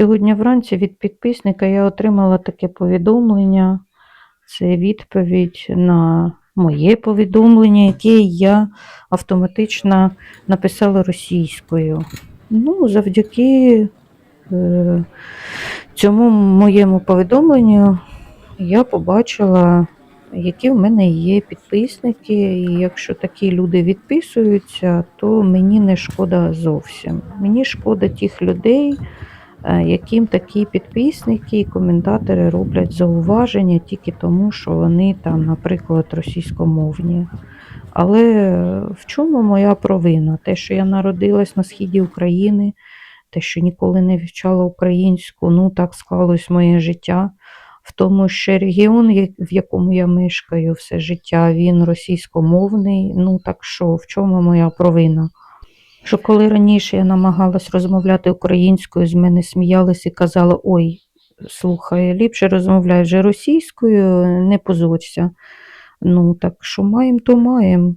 Сьогодні вранці від підписника я отримала таке повідомлення. Це відповідь на моє повідомлення, яке я автоматично написала російською. Ну, завдяки е, цьому моєму повідомленню я побачила, які в мене є підписники. І якщо такі люди відписуються, то мені не шкода зовсім. Мені шкода тих людей, яким такі підписники і коментатори роблять зауваження тільки тому, що вони там, наприклад, російськомовні. Але е, в чому моя провина? Те, що я народилась на східі України, те, що ніколи не вивчала українську, ну так склалось моє життя. В тому, що регіон, в якому я мешкаю все життя, він російськомовний. Ну так що, в чому моя провина? Що коли раніше я намагалась розмовляти українською, з мене сміялись і казали: ой, слухай, ліпше розмовляй вже російською, не позорься. Ну, так що маємо, то маємо.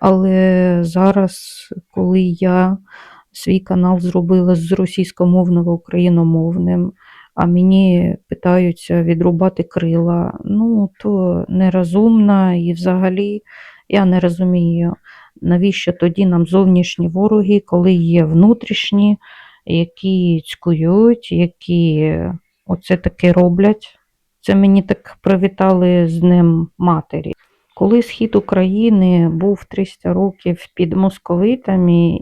Але зараз, коли я свій канал зробила з російськомовного україномовним, а мені питаються відрубати крила, ну то нерозумно і взагалі я не розумію, навіщо тоді нам зовнішні вороги, коли є внутрішні, які цькують, які оце таке роблять. Це мені так привітали з Днем Матері. Коли схід України був 300 років під московитами,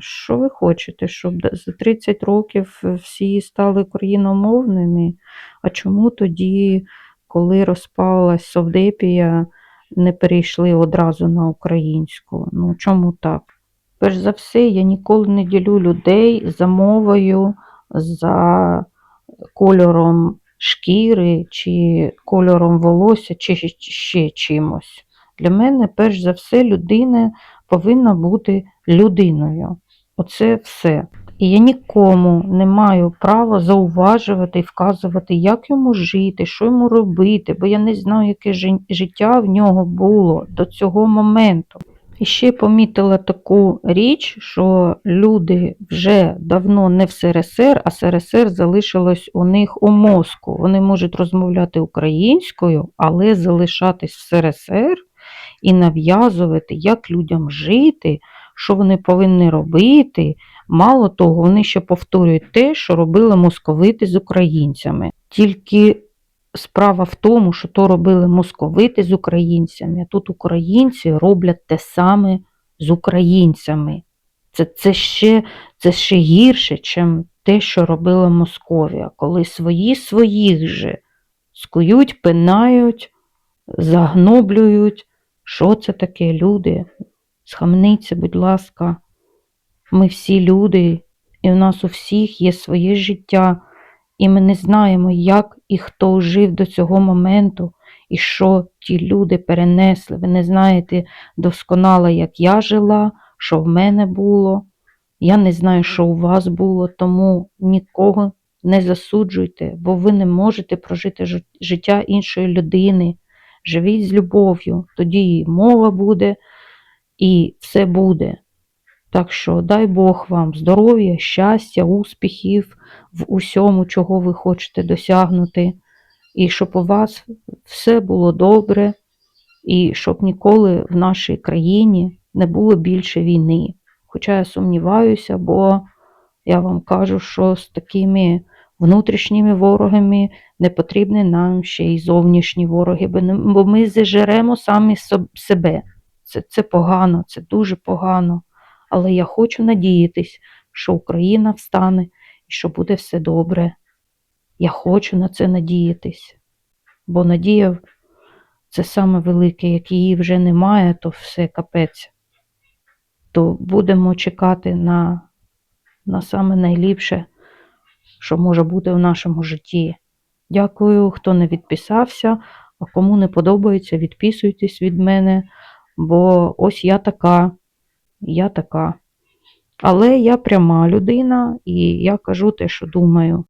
що ви хочете, щоб за 30 років всі стали україномовними? А чому тоді, коли розпалась Совдепія, не перейшли одразу на українську? Ну чому так? Перш за все, я ніколи не ділю людей за мовою, за кольором шкіри, чи кольором волосся, чи ще чимось. Для мене, перш за все, людина повинна бути людиною. Оце все. І я нікому не маю права зауважувати і вказувати, як йому жити, що йому робити, бо я не знаю, яке життя в нього було до цього моменту. І ще помітила таку річ, що люди вже давно не в СРСР, а СРСР залишилось у них у мозку. Вони можуть розмовляти українською, але залишатись в СРСР і нав'язувати, як людям жити, що вони повинні робити. Мало того, вони ще повторюють те, що робили московити з українцями. Тільки справа в тому, що то робили московити з українцями, а тут українці роблять те саме з українцями. Це, це, ще, це ще гірше, ніж те, що робила Московія, коли свої своїх же скують, пинають, загноблюють. Що це таке, люди? Схаменіться, будь ласка. Ми всі люди, і в нас у всіх є своє життя, і ми не знаємо, як і хто жив до цього моменту, і що ті люди перенесли. Ви не знаєте досконало, як я жила, що в мене було. Я не знаю, що у вас було, тому нікого не засуджуйте, бо ви не можете прожити життя іншої людини. Живіть з любов'ю, тоді і мова буде, і все буде. Так що дай Бог вам здоров'я, щастя, успіхів в усьому, чого ви хочете досягнути, і щоб у вас все було добре, і щоб ніколи в нашій країні не було більше війни. Хоча я сумніваюся, бо я вам кажу, що з такими внутрішніми ворогами не потрібні нам ще й зовнішні вороги, бо ми зажеремо самі себе. Це, це погано, це дуже погано. Але я хочу надіятись, що Україна встане і що буде все добре. Я хочу на це надіятись, бо надія це саме велике, як її вже немає, то все капець. То будемо чекати на, на саме найліпше, що може бути в нашому житті. Дякую, хто не відписався, а кому не подобається, відписуйтесь від мене, бо ось я така, я така. Але я пряма людина і я кажу те, що думаю.